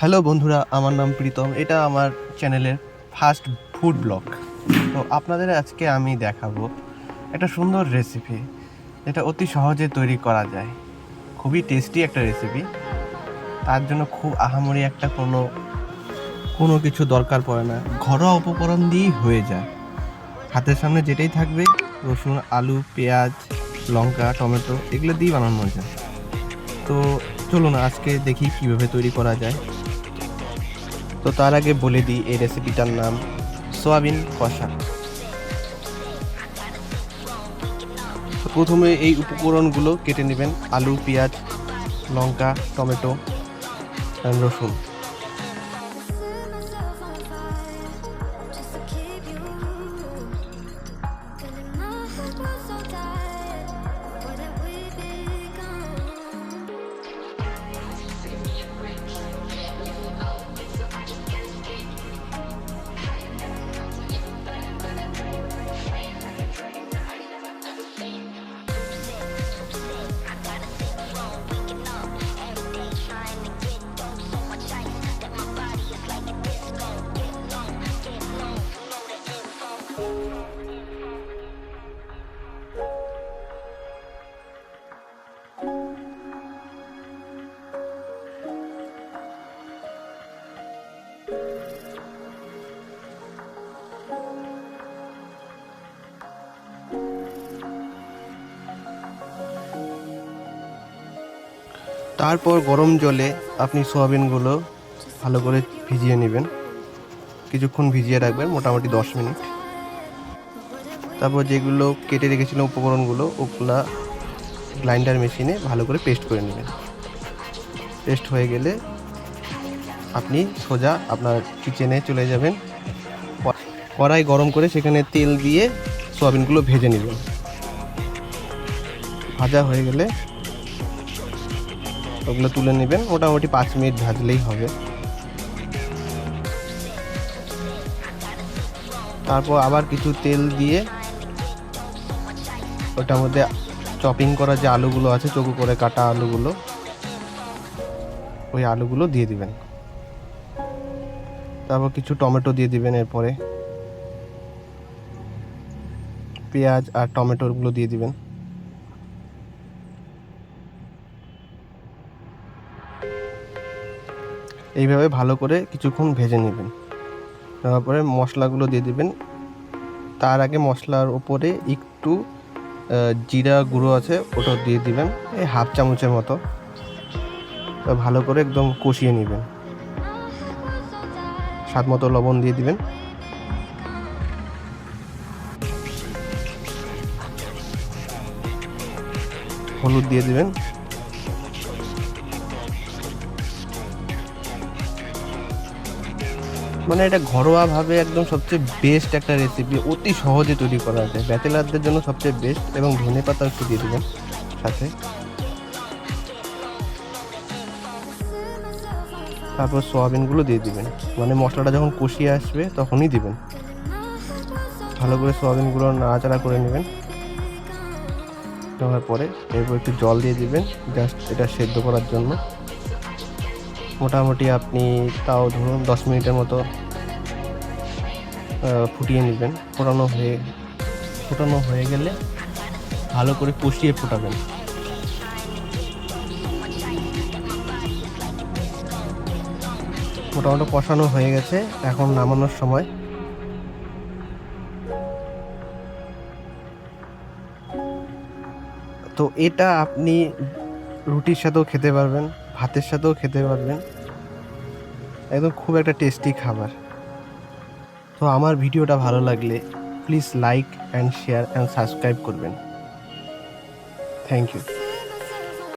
Hello বন্ধুরা, আমার নাম প্রীতম। এটা আমার চ্যানেলের ফার্স্ট ফুড ব্লগ। তো আপনাদের আজকে আমি দেখাবো একটা সুন্দর রেসিপি যেটা অতি সহজে তৈরি করা যায়। খুবই টেস্টি একটা রেসিপি তার জন্য খুব আহামরি একটা কোনো কোনো কিছু দরকার পড়ে না। ঘরোয়া উপকরণ দিয়েই হয়ে যায়। হাতের সামনে যেটাই থাকবে, রসুন, আলু, পেঁয়াজ, লঙ্কা, টমেটো, এগুলো দিয়েই বানানো যায়। তো চলুন আজকে দেখি কীভাবে তৈরি করা যায়। তো তার আগে বলে দিই এই রেসিপিটার নাম সোয়াবিন কষা। প্রথমে এই উপকরণগুলো কেটে নেবেন। আলু, পেঁয়াজ, লঙ্কা, টমেটো, রসুন। তারপর গরম জলে আপনি সোয়াবিনগুলো ভালো করে ভিজিয়ে নেবেন। কিছুক্ষণ ভিজিয়ে রাখবেন, মোটামুটি দশ মিনিট। তারপর যেগুলো কেটে রেখেছিলাম উপকরণগুলো, ওগুলা গ্রাইন্ডার মেশিনে ভালো করে পেস্ট করে নেবেন। পেস্ট হয়ে গেলে আপনি সোজা আপনার কিচেনে চলে যাবেন। কড়াই গরম করে সেখানে তেল দিয়ে সোয়াবিনগুলো ভেজে নেবেন। ভাজা হয়ে গেলে ওগুলো তুলে নেবেন। মোটামুটি পাঁচ মিনিট ভাজলেই হবে। তারপর আবার কিছু তেল দিয়ে ওটার মধ্যে চপিং করা যে আলুগুলো আছে চকু করে কাটা আলুগুলো, ওই আলুগুলো দিয়ে দিবেন। তারপর কিছু টমেটো দিয়ে দিবেন এরপরে। পেঁয়াজ আর টমেটোগুলো দিয়ে দিবেন। এইভাবে ভালো করে কিছুক্ষণ ভেজে নেবেন। তারপরে মশলাগুলো দিয়ে দেবেন। তার আগে মশলার ওপরে একটু জিরা গুঁড়ো আছে, ওটা দিয়ে দিবেন, এই হাফ চামচের মতো। ভালো করে একদম কষিয়ে নেবেন। স্বাদ মতো লবণ দিয়ে দিবেন। হলুদ দিয়ে দিবেন। মানে এটা ঘরোয়াভাবে একদম সবচেয়ে বেস্ট একটা রেসিপি অতি সহজে তৈরি করা যায়। ব্যাচেলারদের জন্য সবচেয়ে বেস্ট এবং ধনে পাতা একটু দিয়ে দেবেন সাথে। তারপর সোয়াবিনগুলো দিয়ে দিবেন। মানে মশলাটা যখন কষিয়ে আসবে তখনই দিবেন। ভালো করে সোয়াবিনগুলো নাড়াচাড়া করে নেবেন। নেওয়ার পরে এরপর একটু জল দিয়ে দিবেন। জাস্ট এটা সেদ্ধ করার জন্য। মোটামুটি আপনি তাও ধরুন দশ মিনিটের মতো ফুটিয়ে নেবেন। ফোটানো হয়ে ফোটানো হয়ে গেলে ভালো করে কষিয়ে ফোটাবেন। মোটামুটি কষানো হয়ে গেছে, এখন নামানোর সময়। তো এটা আপনি রুটির সাথেও খেতে পারবেন। ভাতের সাথেও খেতে পারবেন একদম খুব একটা টেস্টি খাবার। তো আমার ভিডিওটা ভালো লাগলে please like and share and subscribe করবেন। Thank you